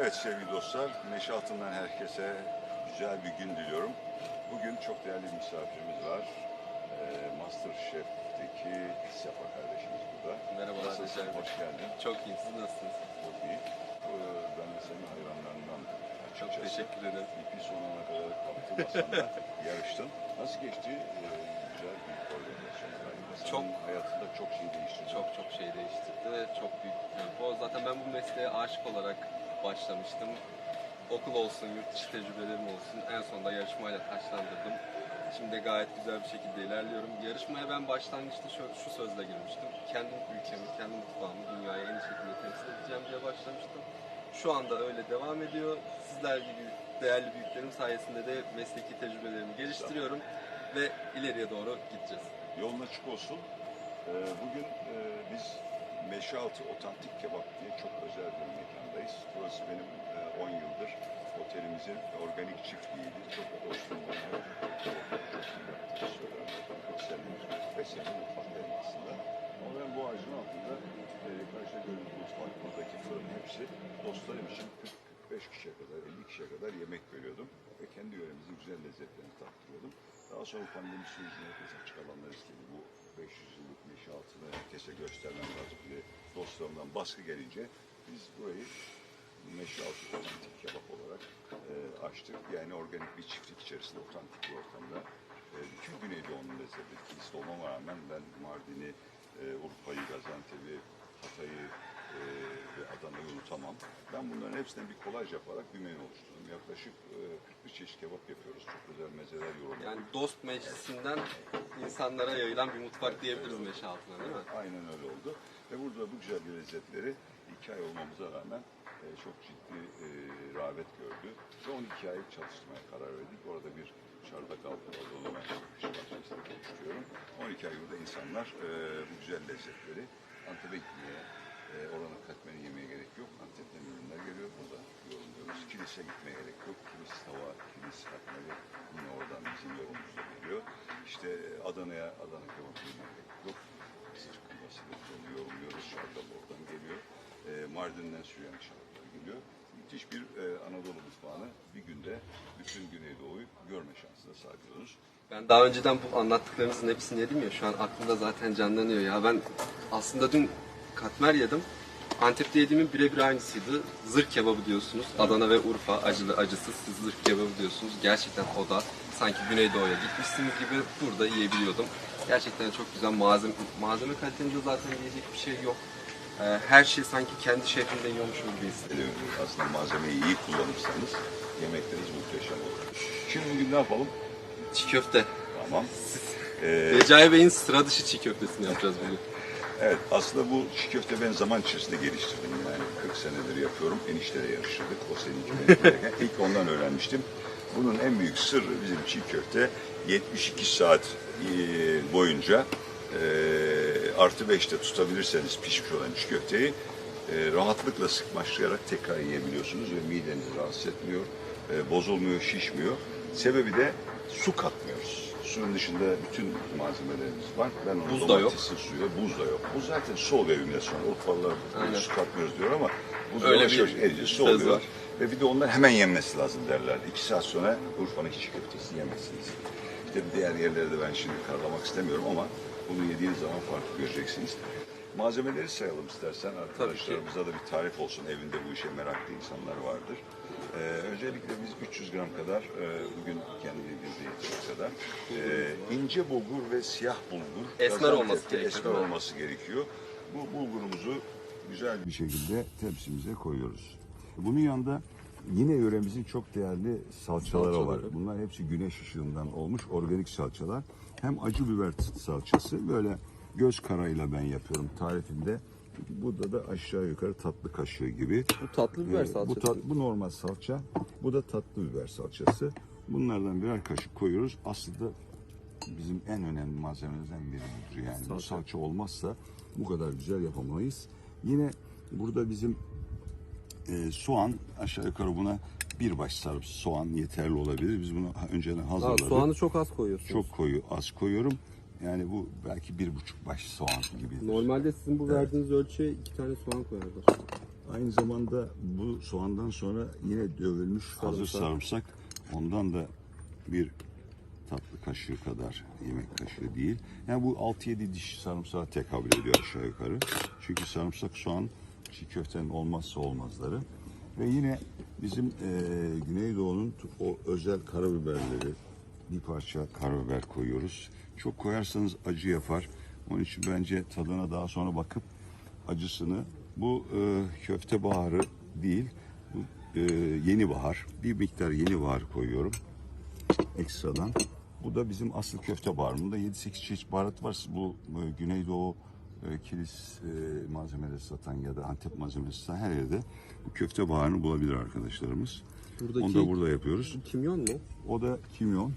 Evet sevgili dostlar, Neşe Altın'dan herkese güzel bir gün diliyorum. Bugün çok değerli bir misafirimiz var. Ee, Master Chef'teki Sefa kardeşimiz burada. Merhabalar, Nasılsın? Hoş geldin. Çok iyiyim. Siz nasılsınız? Çok iyi. Ee, ben de senin hayranlarından Çok teşekkür ederim. İpi sonuna kadar kaptırmasan da yarıştın. Nasıl geçti? Ee, güzel bir organizasyon. Senin Çok- hayatında çok şey değiştirdi. Çok çok şey değiştirdi. Çok büyük bir tempo. Zaten ben bu mesleğe aşık olarak başlamıştım. Okul olsun, yurt dışı tecrübelerim olsun. En sonunda yarışmayla taşlandırdım. Şimdi gayet güzel bir şekilde ilerliyorum. Yarışmaya ben başlangıçta şu, şu sözle girmiştim. Kendi ülkemi, kendi mutfağımı dünyaya en iyi şekilde temsil edeceğim diye başlamıştım. Şu anda öyle devam ediyor. Sizler gibi değerli büyüklerim sayesinde de mesleki tecrübelerimi geliştiriyorum ve ileriye doğru gideceğiz. Yolun açık olsun. Ee, bugün e, biz Meşealtı Otantik Kebap diye çok özel bir mekandayız. Burası benim e, 10 yıldır otelimizin organik çiftliğiydi. Çok dostum bana her kebap çok iyi yaptığını söyler. 40 senedir, 45 senedir mutfaktayım aslında. Ama ben bu ağacın altında e, karşıda gördüğünüz mutfak, buradaki fırın hepsi dostlarım için 40-45 kişiye kadar, 50 kişiye kadar yemek veriyordum. Ve kendi yöremizin güzel lezzetlerini tattırıyordum. Daha sonra pandemi sürecinde herkes açık alanlar istedi. Bu 500 yıllık meşe herkese göstermem lazım diye dostlarımdan baskı gelince biz burayı meşe altı otantik kebap olarak e, açtık. Yani organik bir çiftlik içerisinde otantik bir ortamda e, bütün Güneydoğu'nun lezzeti kiliste olmama rağmen ben Mardin'i, e, Urfa'yı, Gaziantep'i, Hatay'ı e, ve Adana'yı unutamam. Ben bunların hepsinden bir kolaj yaparak bir menü oluşturdum. Yaklaşık e, 41 çeşit kebap yapıyoruz. Çok güzel mezeler yorumladık. Yani dost meclisinden insanlara yayılan bir mutfak diyebiliriz meşe altına değil mi? Aynen öyle oldu. Ve burada bu güzel bir lezzetleri iki ay olmamıza rağmen e, çok ciddi e, rağbet gördü. Ve 12 ay çalıştırmaya karar verdik. Orada bir çardak altı. Onu ben oluşturuyorum. 12 ay burada insanlar e, bu güzel lezzetleri Antep'e gitmeye, e, oranın katmeni yemeye gerek yok. Antep'ten ürünler geliyor. Burada yorumluyoruz. Kilise gitmeye gerek yok. Kilis tava, kilis katmeri yine oradan bizim yorumumuzda geliyor. İşte e, Adana'ya Adana kebap yemeye gerek yok. Kısır kıyması da onu yorumluyoruz. Şarkal oradan geliyor. E, Mardin'den Süryani şarkılar geliyor. Müthiş bir e, Anadolu mutfağını bir günde bütün Güneydoğu'yu görme şansına sahip oluyoruz. Ben daha önceden bu anlattıklarınızın hepsini yedim ya şu an aklımda zaten canlanıyor ya. Ben aslında dün katmer yedim. Antep'te yediğimin birebir aynısıydı. Zırh kebabı diyorsunuz. Adana ve Urfa acılı acısız siz zırh kebabı diyorsunuz. Gerçekten o da sanki Güneydoğu'ya gitmişsiniz gibi burada yiyebiliyordum. Gerçekten çok güzel malzeme, malzeme kalitenize zaten diyecek bir şey yok. Ee, her şey sanki kendi şehrinde yiyormuş gibi hissediyorum. E, aslında malzemeyi iyi kullanırsanız yemekleriniz muhteşem olur. Şimdi bugün ne yapalım? Çiğ köfte. Tamam. E, Recai Bey'in sıra dışı çiğ köftesini yapacağız bugün. Evet, aslında bu çiğ köfte ben zaman içerisinde geliştirdim. Yani 40 senedir yapıyorum. Enişteyle yarışırdık. O seninki benimki. İlk ondan öğrenmiştim. Bunun en büyük sırrı bizim çiğ köfte 72 saat e, boyunca e, artı 5'te tutabilirseniz pişmiş olan çiğ köfteyi e, rahatlıkla sıkmaçlayarak tekrar yiyebiliyorsunuz ve midenizi rahatsız etmiyor, e, bozulmuyor, şişmiyor. Sebebi de su katmıyoruz. Suyun dışında bütün malzemelerimiz var. Ben onu Buz da yok. suyu, buz da yok. Bu zaten evinde sonra. Urfalılar Aynen. su katmıyoruz diyor ama buz Öyle bir söz oluyor. var. Ve bir de onlar hemen yenmesi lazım derler. İki saat sonra Urfa'nın hiç köftesi yemezsiniz. İşte diğer yerlerde ben şimdi karalamak istemiyorum ama bunu yediğiniz zaman farkı göreceksiniz. Malzemeleri sayalım istersen arkadaşlarımıza da bir tarif olsun. Evinde bu işe meraklı insanlar vardır. Ee, öncelikle biz 300 gram kadar, e, bugün kendi bildiği yetecek kadar e, ince bulgur ve siyah bulgur. Esmer olması gerekiyor, Esmer olması gerekiyor. Bu bulgurumuzu güzel bir şekilde tepsimize koyuyoruz. Bunun yanında yine yöremizin çok değerli salçaları var. Salçaları. Bunlar hepsi güneş ışığından olmuş organik salçalar. Hem acı biber salçası böyle göz karayla ben yapıyorum tarifinde. Burada da aşağı yukarı tatlı kaşığı gibi. Bu tatlı biber Ee, salçası. Bu, tat- bu normal salça. Bu da tatlı biber salçası. Bunlardan birer kaşık koyuyoruz. Aslında bizim en önemli malzememizden biri budur yani. Bu Salça. salça olmazsa bu kadar güzel yapamayız. Yine burada bizim e, soğan aşağı yukarı buna bir baş sarıp soğan yeterli olabilir. Biz bunu önceden Aa, hazırladık. soğanı çok az koyuyorsunuz. çok koyu az koyuyorum. Yani bu belki bir buçuk baş soğan gibi. Normalde sizin bu verdiğiniz ölçüye iki tane soğan koyarlar. Aynı zamanda bu soğandan sonra yine dövülmüş hazır Sarımsak. sarımsak. Ondan da bir tatlı kaşığı kadar yemek kaşığı değil. Yani bu 6-7 diş sarımsağa tekabül ediyor aşağı yukarı. Çünkü sarımsak soğan çiğ köftenin olmazsa olmazları. Ve yine bizim eee Güneydoğu'nun o özel karabiberleri bir parça karabiber koyuyoruz. Çok koyarsanız acı yapar. Onun için bence tadına daha sonra bakıp acısını bu e, köfte baharı değil bu e, yeni bahar bir miktar yeni bahar koyuyorum ekstradan. Bu da bizim asıl köfte baharında 7-8 çeşit baharat var. Bu e, Güneydoğu e, kilis e, malzemeleri satan ya da Antep malzemesi satan her yerde bu köfte baharını bulabilir arkadaşlarımız. Buradaki Onu da burada yapıyoruz. kimyon mu? O da kimyon.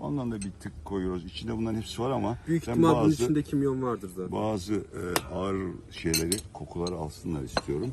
Ondan da bir tık koyuyoruz. İçinde bunların hepsi var ama Büyük ben ihtimal bunun bazı, içinde kimyon vardır zaten. bazı e, ağır şeyleri, kokuları alsınlar istiyorum.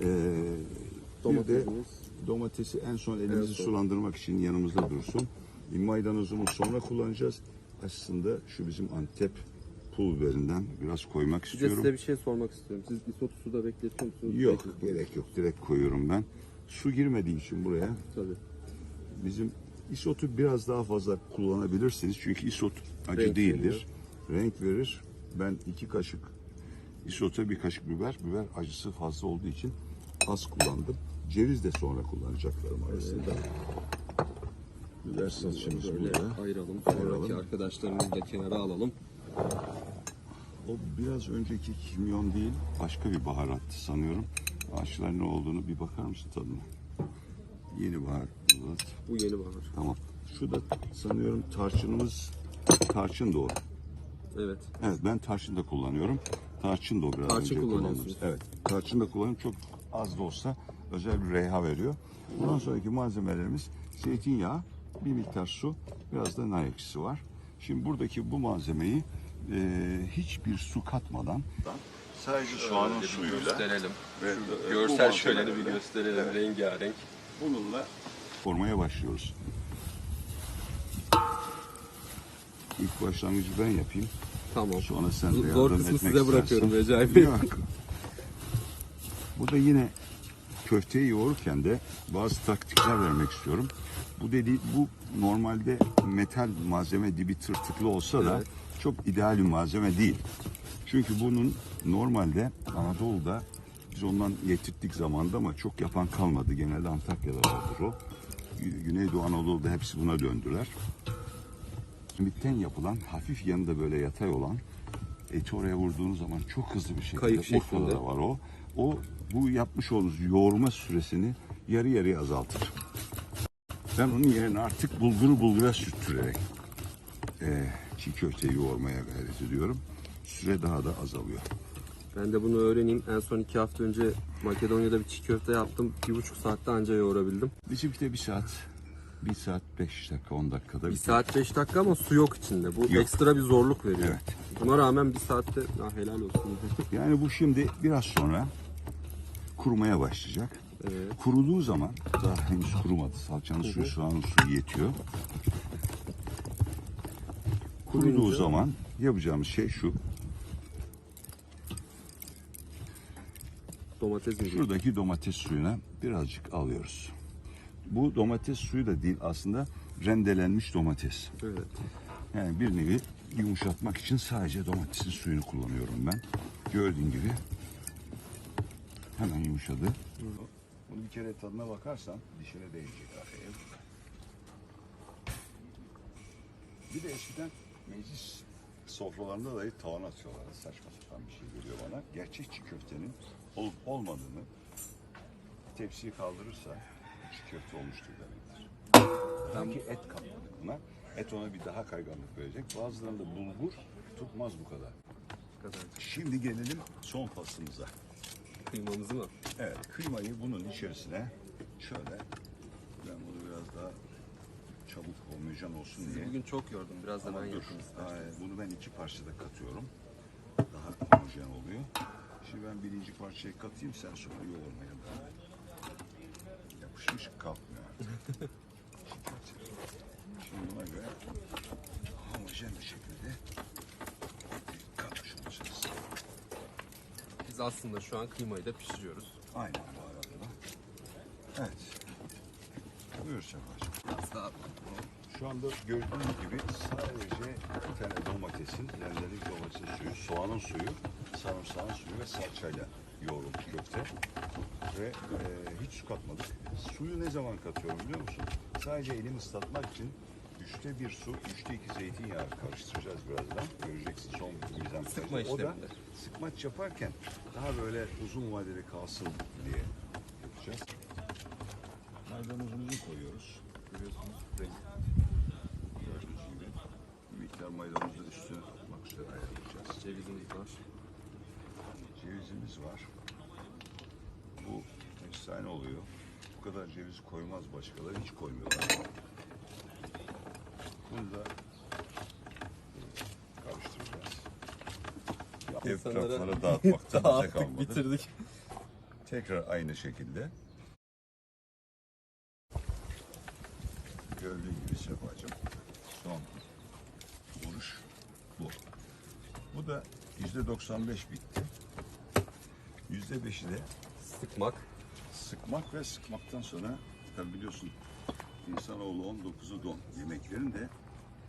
E, bir de Domatesimiz. domatesi en son elimizi En son. sulandırmak için yanımızda dursun. Maydanozumuzu sonra kullanacağız. Aslında şu bizim Antep pul biberinden biraz koymak Bir de istiyorum. size bir şey sormak istiyorum. Siz isotu suda bekletiyor musunuz? Yok, Bekliyor. gerek yok. Direkt koyuyorum ben. Su girmediği için buraya Tabii. Bizim isotu biraz daha fazla kullanabilirsiniz. Çünkü isot acı Renk değildir. Renk verir. Ben iki kaşık isota bir kaşık biber. Biber acısı fazla olduğu için az kullandım. Ceviz de sonra kullanacaklarım arasında. Biber salçamız burada. ayıralım. Sonraki arkadaşlarımızı da kenara alalım. O biraz önceki kimyon değil, başka bir baharattı sanıyorum. Ağaçlar ne olduğunu bir bakar mısın tadına? Yeni baharat. Bu yeni bahar. Tamam. Şu da sanıyorum tarçınımız, tarçın o. Evet. Evet ben tarçın da kullanıyorum. Tarçın da o biraz Tarçın önce kullanıyorsunuz. Evet. Tarçın da kullanıyorum. Çok az da olsa özel bir reyha veriyor. Bundan sonraki malzemelerimiz zeytinyağı, bir miktar su, biraz da nar ekşisi var. Şimdi buradaki bu malzemeyi e, hiçbir su katmadan sadece soğanın Şöyle suyuyla gösterelim. ve, Şu görsel şöleni bir gösterelim. evet, Rengarenk. bununla formaya başlıyoruz. İlk başlangıcı ben yapayım. Tamam. Sonra sen de yardım etmek size bırakıyorum istersen. Recai Bey. Yok. Bu da yine köfteyi yoğururken de bazı taktikler vermek istiyorum. Bu dedi bu normalde metal malzeme dibi tırtıklı olsa da Evet. çok ideal bir malzeme değil. Çünkü bunun normalde Anadolu'da biz ondan yetirttik zamanda ama çok yapan kalmadı. Genelde Antakya'da vardır o. Gü- Güneydoğu Anadolu'da hepsi buna döndüler. Simitten yapılan hafif yanında böyle yatay olan eti oraya vurduğunuz zaman çok hızlı bir şekilde Kayık şeklinde. da var o. O bu yapmış olduğunuz yoğurma süresini yarı yarıya azaltır. Ben onun yerine artık bulguru bulgura sürttürerek eee çiğ köfteyi yoğurmaya gayret ediyorum. Süre daha da azalıyor. Ben de bunu öğreneyim. En son iki hafta önce Makedonya'da bir çiğ köfte yaptım. Bir buçuk saatte anca yoğurabildim. Bizimki bir saat, bir saat beş dakika, on dakikada Bir biter. saat beş dakika ama su yok içinde. Bu Yok. ekstra bir zorluk veriyor. Evet. Buna rağmen bir saatte ah, helal olsun. Yani bu şimdi biraz sonra kurumaya başlayacak. evet. Kuruduğu zaman daha henüz kurumadı. Salçanın suyu, soğanın suyu yetiyor. Kuruduğu Kuruyunca- zaman yapacağımız şey şu. Domates mi? Şuradaki domates suyuna birazcık alıyoruz. Bu domates suyu da değil aslında rendelenmiş domates. Evet. Yani bir nevi yumuşatmak için sadece domatesin suyunu kullanıyorum ben. Gördüğün gibi hemen yumuşadı. Bunu bir kere tadına bakarsan dişine değecek afiyet. Bir de eskiden meclis sofralarında dahi tavan atıyorlar. Saçma sapan bir şey geliyor bana. Gerçek çiğ köftenin olup olmadığını tepsiyi kaldırırsa çiğ köfte olmuştur demektir. Sanki et katmadık buna. Et ona bir daha kayganlık verecek. Bazılarında bulgur tutmaz bu kadar. Şimdi gelelim son faslımıza. Kıymamızı mı? Evet, kıymayı bunun içerisine şöyle, ben bunu biraz daha çabuk homojen olsun diye. Bugün çok yordum. Biraz da Ama ben dur, yapayım istersen. ay, bunu ben iki parçada katıyorum. Daha homojen oluyor. Şimdi ben birinci parçayı katayım, sen sonra yoğurmaya et. Yapışmış kalkmıyor artık. Şimdi buna göre homojen bir şekilde katmış olacağız. Biz aslında şu an kıymayı da pişiriyoruz. Aynen bu arada da. Evet. Buyur Sefacığım. Biraz daha Şu anda gördüğünüz gibi sadece bir tane domatesin, rendelik domatesin suyu, soğanın suyu, sarımsağın suyu ve salçayla yoğrulmuş köfte. Ve e, hiç su katmadık. Suyu ne zaman katıyorum biliyor musun? Sadece elimi ıslatmak için üçte bir su, üçte iki zeytinyağı karıştıracağız birazdan. Göreceksin son mizan Sıkma O da sıkmaç yaparken daha böyle uzun vadeli kalsın diye yapacağız. Maydanozumuzu koyuyoruz. Görüyorsunuz. Gördüğünüz gibi. Bir miktar maydanozu da üstüne atmak üzere ayarlayacağız. cevizimiz var. Cevizimiz var. Bu efsane oluyor. Bu kadar ceviz koymaz başkaları. Hiç koymuyorlar. Bunu da karıştıracağız. Etraflara dağıtmaktan bize kalmadı. bitirdik. Tekrar aynı şekilde. Gördüğün gibi Sefacığım. Son vuruş bu. Bu da yüzde 95 bitti. Yüzde beşi de Sıkmak. sıkmak ve sıkmaktan sonra tabi biliyorsun insanoğlu 19'u don. Yemeklerin de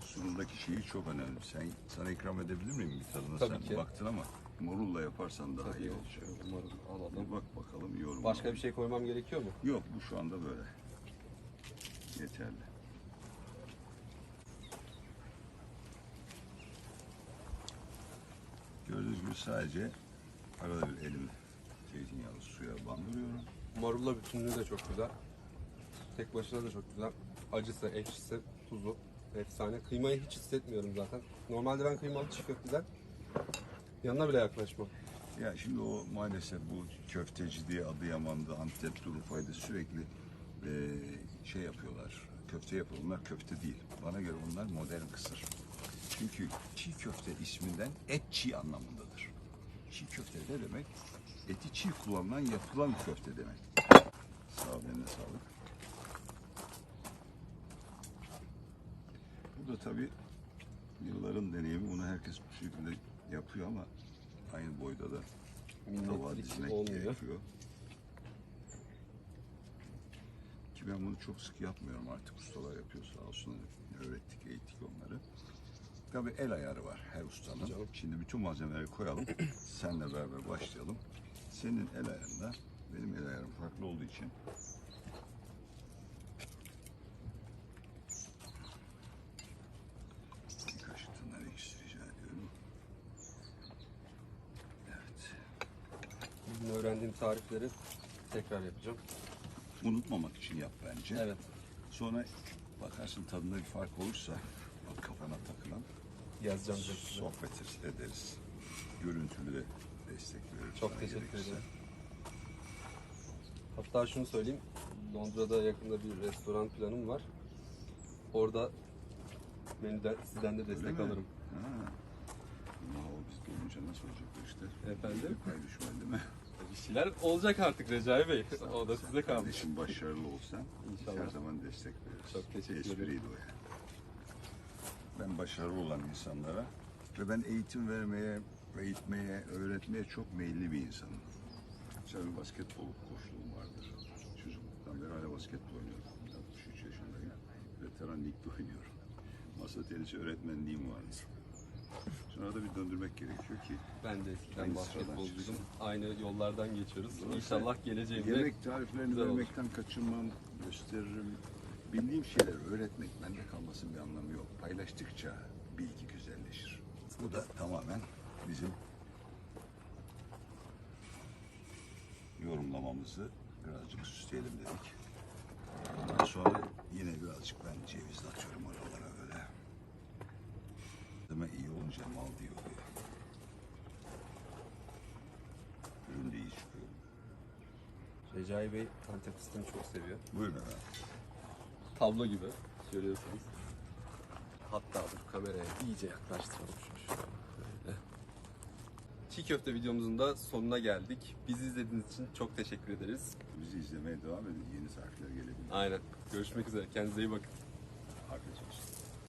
sunumdaki şeyi çok önemli. Sen sana ikram edebilir miyim bir tadına? Tabii Sen ki. baktın ama morulla yaparsan daha iyi olacak. Umarım alalım. Bir bak bakalım yorum. Başka bir şey koymam gerekiyor mu? Yok bu şu anda böyle. Yeterli. Gördüğünüz gibi sadece arada bir elimi zeytinyağlı suya bandırıyorum. Marulla bütünlüğü de çok güzel. Tek başına da çok güzel. Acısı, ekşisi, tuzu efsane. Kıymayı hiç hissetmiyorum zaten. Normalde ben kıymalı çiğ köfteden yanına bile yaklaşmam. Ya şimdi o maalesef bu köfteci diye Adıyaman'da, Antep'te, Urfa'da sürekli eee, şey yapıyorlar. Köfte yapıyorlar. Onlar köfte değil. Bana göre onlar modern kısır. Çünkü çiğ köfte isminden et çiğ anlamındadır. Çiğ köfte ne demek? Eti çiğ kullanılan yapılan köfte demek. Sağ ol, eline sağlık. Bu da tabii yılların deneyimi. Bunu herkes bu şekilde yapıyor ama aynı boyda da tabağa Minnetlik dizmek olmuyor. gerekiyor. Ki ben bunu çok sık yapmıyorum artık ustalar yapıyor sağ olsun öğrettik eğittik onları. Tabii el ayarı var her ustanın. Canım. Şimdi bütün malzemeleri koyalım. Senle beraber başlayalım. Senin el ayarında benim el ayarım farklı olduğu için. Bugün öğrendiğim tarifleri tekrar yapacağım. Unutmamak için yap bence. Evet. Sonra bakarsın tadında bir fark olursa bak kafana takılan Yazacağım sohbet ederiz. Görüntülü de destek veririz. Çok teşekkür gerekirse. ederim. Hatta şunu söyleyeyim. Londra'da yakında bir restoran planım var. Orada menüden sizden de Öyle destek mi? alırım. Ha. Ama o biz olunca nasıl olacak bu işler? Efendim? Pay düşmeli değil mi? Bir şeyler olacak artık Recai Bey. o da size kalmış. Kardeşim başarılı olsan İnşallah. her zaman destek veririz. Çok teşekkür ederim. Espriydi o yani. Ben başarılı olan insanlara ve ben eğitim vermeye, eğitmeye, öğretmeye çok meyilli bir insanım. Mesela bir basketbol koçluğum vardır. Çocukluktan beri hala basketbol oynuyorum. 63 yaşındayım. Veteran ligde oynuyorum. Masa tenisi öğretmenliğim vardı. Sonra da bir döndürmek gerekiyor ki Ben de eskiden basketbolcuydum. Aynı yollardan geçiyoruz. Doğru. İnşallah geleceğimde Yemek tariflerini vermekten kaçınmam, gösteririm. Bildiğim şeyleri öğretmek bende kalmasın bir anlamı yok. Paylaştıkça bilgi güzelleşir. Bu da tamamen bizim yorumlamamızı birazcık süsleyelim dedik. Ondan sonra yine birazcık ben ceviz atıyorum aralara böyle. Deme iyi olunca mal diyor oluyor. Ürün de iyi çıkıyor. Recai Bey Antep fıstığını çok seviyor. Buyurun efendim. Tablo gibi görüyorsunuz. Hatta dur kameraya iyice yaklaştıralım şunu şöyle. Çiğ köfte videomuzun da sonuna geldik. Bizi izlediğiniz için çok teşekkür ederiz. Bizi izlemeye devam edin. Yeni tarifler gelebilir. Aynen. Görüşmek üzere. Kendinize iyi bakın.